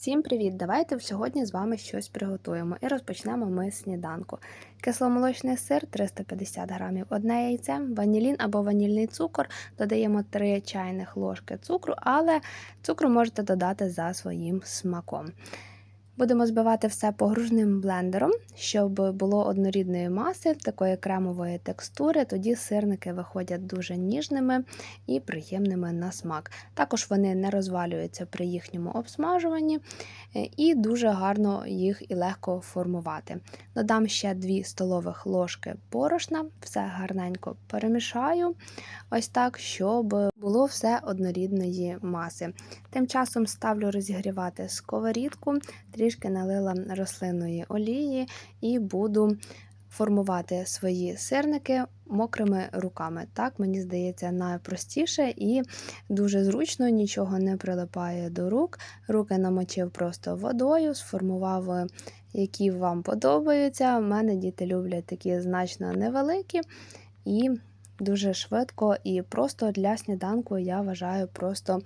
Всім привіт! Давайте сьогодні з вами щось приготуємо і розпочнемо ми з сніданку. Кисломолочний сир 350 грамів, одне яйце, ванілін або ванільний цукор. Додаємо 3 чайних ложки цукру, але цукру можете додати за своїм смаком. Будемо збивати все погружним блендером, щоб було однорідної маси, такої кремової текстури. Тоді сирники виходять дуже ніжними і приємними на смак. Також вони не розвалюються при їхньому обсмажуванні е, і дуже гарно їх і легко формувати. Додам ще 2 столових ложки борошна, все гарненько перемішаю, ось так, щоб було все однорідної маси. Тим часом ставлю розігрівати сковорідку, трішки налила рослинної олії і буду формувати свої сирники мокрими руками. Так, мені здається, найпростіше і дуже зручно, нічого не прилипає до рук. Руки намочив просто водою, сформував, які вам подобаються. У мене діти люблять такі значно невеликі. І дуже швидко і просто для сніданку я вважаю просто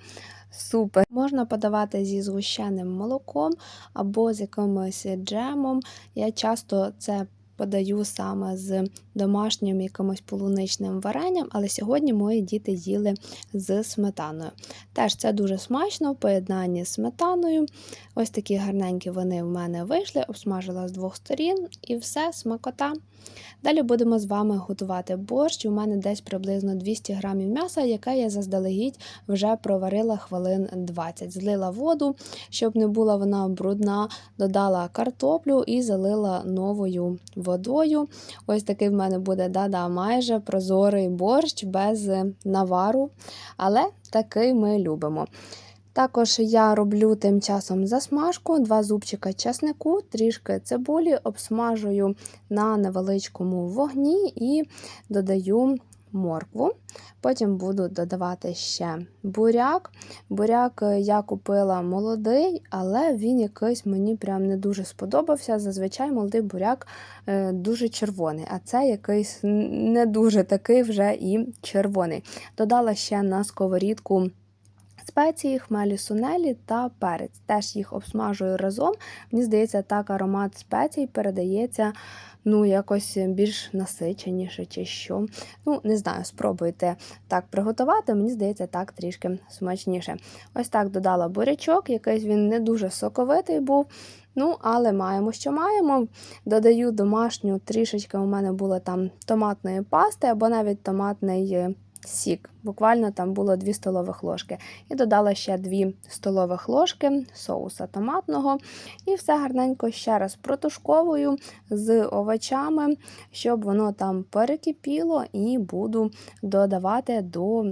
супер. Можна подавати зі згущеним молоком або з якимось джемом. Я часто це подаю саме з домашнім якимось полуничним варенням, але сьогодні мої діти їли з сметаною. Теж це дуже смачно в поєднанні з сметаною. Ось такі гарненькі вони в мене вийшли, обсмажила з двох сторін і все, смакота. Далі будемо з вами готувати борщ. У мене десь приблизно 200 грамів м'яса, яке я заздалегідь вже проварила хвилин 20. Злила воду, щоб не була вона брудна, додала картоплю і залила новою водою. Ось такий в мене буде да-да, майже прозорий борщ без навару, але такий ми любимо. Також я роблю тим часом засмажку, два зубчика чеснику, трішки цибулі, обсмажую на невеличкому вогні і додаю моркву. Потім буду додавати ще буряк. Буряк я купила молодий, але він якийсь мені прям не дуже сподобався. Зазвичай молодий буряк е, дуже червоний, а це якийсь не дуже такий вже і червоний. Додала ще на сковорідку. Спеції, хмелі сунелі та перець. Теж їх обсмажую разом. Мені здається, так аромат спецій передається ну, якось більш насиченіше чи що. Ну, не знаю, спробуйте так приготувати, мені здається, так трішки смачніше. Ось так додала бурячок, якийсь він не дуже соковитий був. Ну, але маємо, що маємо. Додаю домашню трішечки, у мене було там томатної пасти або навіть томатний е, сік. Буквально там було 2 столових ложки. І додала ще 2 столових ложки соуса томатного. І все гарненько ще раз протушковую з овочами, щоб воно там перекипіло, і буду додавати до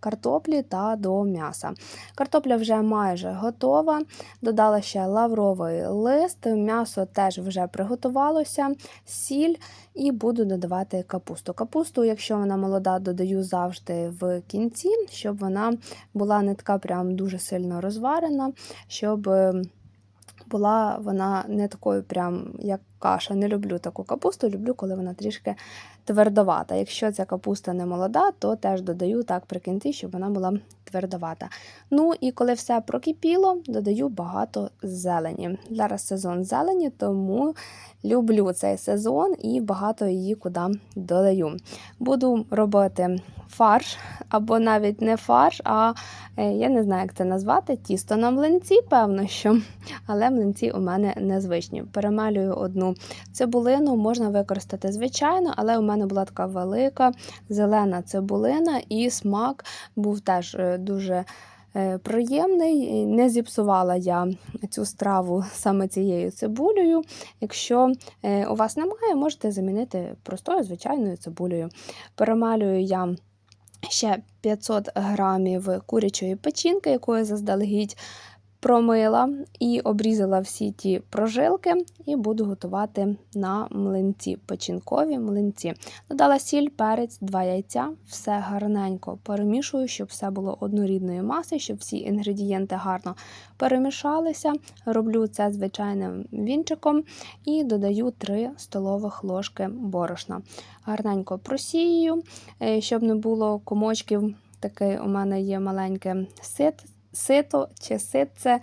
картоплі та до м'яса. Картопля вже майже готова. Додала ще лавровий лист, м'ясо теж вже приготувалося, сіль і буду додавати капусту. Капусту, якщо вона молода, додаю завжди в кінці, щоб вона була не така прям дуже сильно розварена, щоб була вона не такою, прям як каша. Не люблю таку капусту, люблю, коли вона трішки твердовата. Якщо ця капуста не молода, то теж додаю так при кінці, щоб вона була твердовата. Ну і коли все прокипіло, додаю багато зелені. Зараз сезон зелені, тому люблю цей сезон і багато її куди додаю. Буду робити фарш, або навіть не фарш, а е, я не знаю, як це назвати. Тісто на млинці, певно, що, але млинці у мене незвичні. Перемелюю одну цибулину, можна використати звичайно, але у мене була така велика зелена цибулина, і смак був теж е, дуже. Е, приємний, не зіпсувала я цю страву саме цією цибулею. Якщо у вас немає, можете замінити простою звичайною цибулею. Перемалюю я ще 500 грамів курячої печінки, якою заздалегідь промила і обрізала всі ті прожилки, і буду готувати на млинці, печінкові млинці. Додала сіль, перець, два яйця, все гарненько перемішую, щоб все було однорідної маси, щоб всі інгредієнти гарно перемішалися. Роблю це звичайним вінчиком і додаю 3 столових ложки борошна. Гарненько просію, е, щоб не було комочків. Такий у мене є маленьке сит сито чи ситце.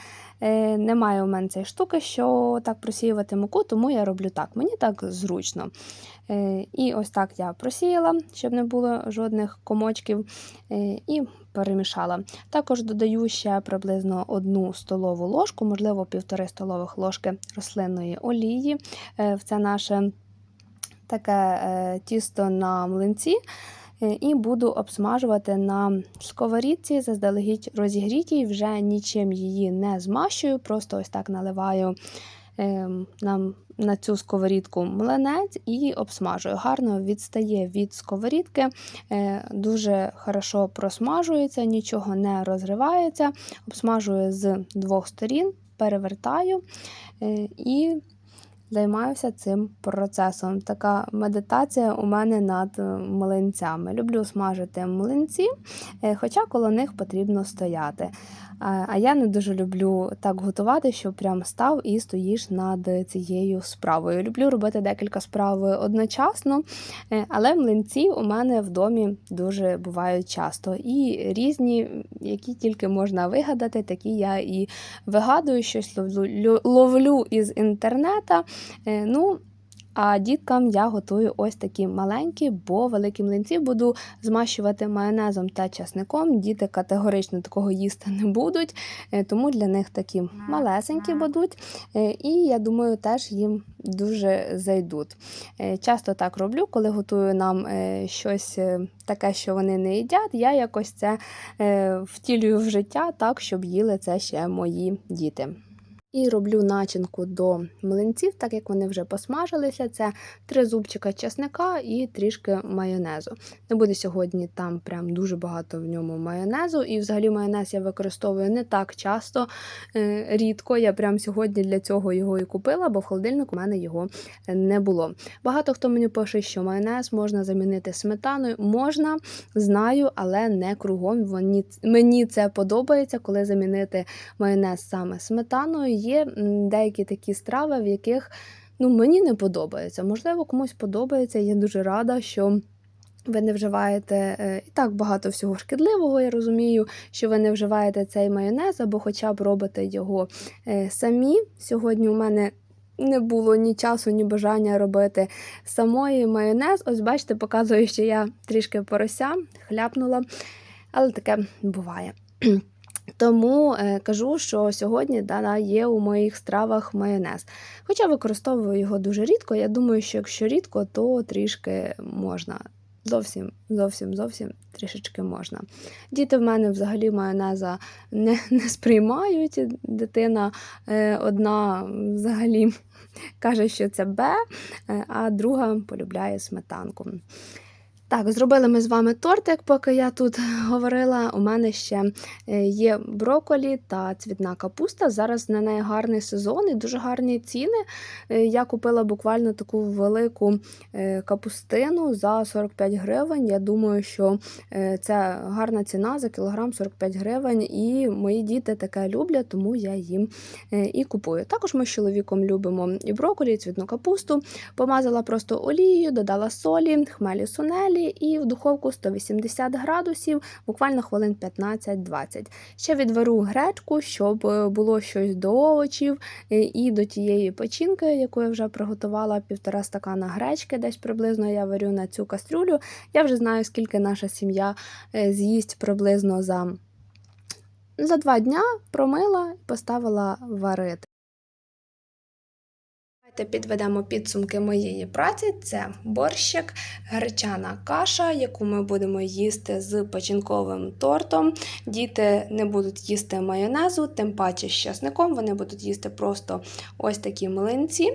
Немає у мене цієї штуки, що так просіювати муку, тому я роблю так. Мені так зручно. Е, І ось так я просіяла, щоб не було жодних комочків, е, і перемішала. Також додаю ще приблизно одну столову ложку, можливо, півтори столових ложки рослинної олії. Е, В це наше таке тісто на млинці. Е, І буду обсмажувати на сковорідці, заздалегідь розігрітій, вже нічим її не змащую, просто ось так наливаю ем, на, на цю сковорідку млинець і обсмажую. Гарно відстає від сковорідки, е, дуже хорошо просмажується, нічого не розривається. Обсмажую з двох сторін, перевертаю е, і займаюся цим процесом. Така медитація у мене над е, млинцями. Люблю смажити млинці, е, хоча коло них потрібно стояти. А а я не дуже люблю так готувати, що прям став і стоїш над цією справою. Люблю робити декілька справ одночасно, е, але млинці у мене в домі дуже бувають часто. І різні, які тільки можна вигадати, такі я і вигадую, щось ловлю із інтернета. Е, Ну, а діткам я готую ось такі маленькі, бо великі млинці буду змащувати майонезом та часником. Діти категорично такого їсти не будуть, е, тому для них такі малесенькі будуть. Е, І я думаю, теж їм дуже зайдуть. Часто так роблю, коли готую нам щось таке, що вони не їдять, я якось це втілюю в життя так, щоб їли це ще мої діти. І роблю начинку до млинців, так як вони вже посмажилися. Це три зубчика чесника і трішки майонезу. Не буде сьогодні там прям дуже багато в ньому майонезу. І взагалі майонез я використовую не так часто, е, рідко. Я прям сьогодні для цього його і купила, бо в холодильнику у мене його не було. Багато хто мені пише, що майонез можна замінити сметаною. Можна, знаю, але не кругом. Мені це подобається, коли замінити майонез саме сметаною. Є деякі такі страви, в яких ну, мені не подобається. Можливо, комусь подобається. Я дуже рада, що. Ви не вживаєте е, і так багато всього шкідливого, я розумію, що ви не вживаєте цей майонез, або хоча б робите його е, самі. Сьогодні у мене не було ні часу, ні бажання робити самої майонез. Ось, бачите, показую, що я трішки порося, хляпнула, але таке буває. Тому е, кажу, що сьогодні да, да, є у моїх стравах майонез. Хоча використовую його дуже рідко. Я думаю, що якщо рідко, то трішки можна. Зовсім, зовсім, зовсім трішечки можна. Діти в мене взагалі майонеза не, не сприймають. Дитина е, одна взагалі каже, що це Б, е, а друга полюбляє сметанку. Так, зробили ми з вами тортик, поки я тут говорила. У мене ще е, є броколі та цвітна капуста. Зараз на неї гарний сезон і дуже гарні ціни. Е, Я купила буквально таку велику е, капустину за 45 гривень. Я думаю, що це гарна ціна за кілограм 45 гривень, і мої діти таке люблять, тому я їм і купую. Також ми з чоловіком любимо і броколі, і цвітну капусту. Помазала просто олією, додала солі, хмелі сунелі і в духовку 180 градусів, буквально хвилин 15-20. Ще відвару гречку, щоб е, було щось до овочів е, і до тієї печінки, яку я вже приготувала півтора стакана гречки, десь приблизно я варю на цю кастрюлю. Я вже знаю, скільки наша сім'я е, з'їсть приблизно за, за два дня промила і поставила варити. Давайте підведемо підсумки моєї праці. Це борщик, гречана каша, яку ми будемо їсти з печінковим тортом. Діти не будуть їсти майонезу, тим паче з часником. Вони будуть їсти просто ось такі млинці.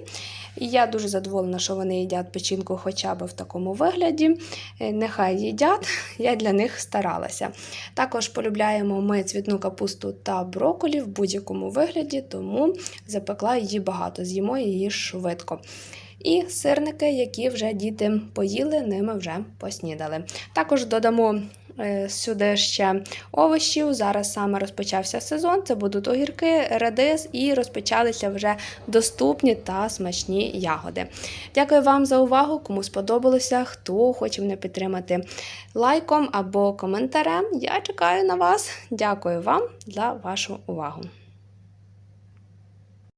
І я дуже задоволена, що вони їдять печінку хоча б в такому вигляді. Е, Нехай їдять, я для них старалася. Також полюбляємо ми цвітну капусту та броколі в будь-якому вигляді, тому запекла її багато, з'їмо її швидко. І сирники, які вже діти поїли, ними вже поснідали. Також додамо Е, Сюди ще овочів. Зараз саме розпочався сезон. Це будуть огірки, редис і розпочалися вже доступні та смачні ягоди. Дякую вам за увагу. Кому сподобалося, хто хоче мене підтримати лайком або коментарем. Я чекаю на вас. Дякую вам за вашу увагу.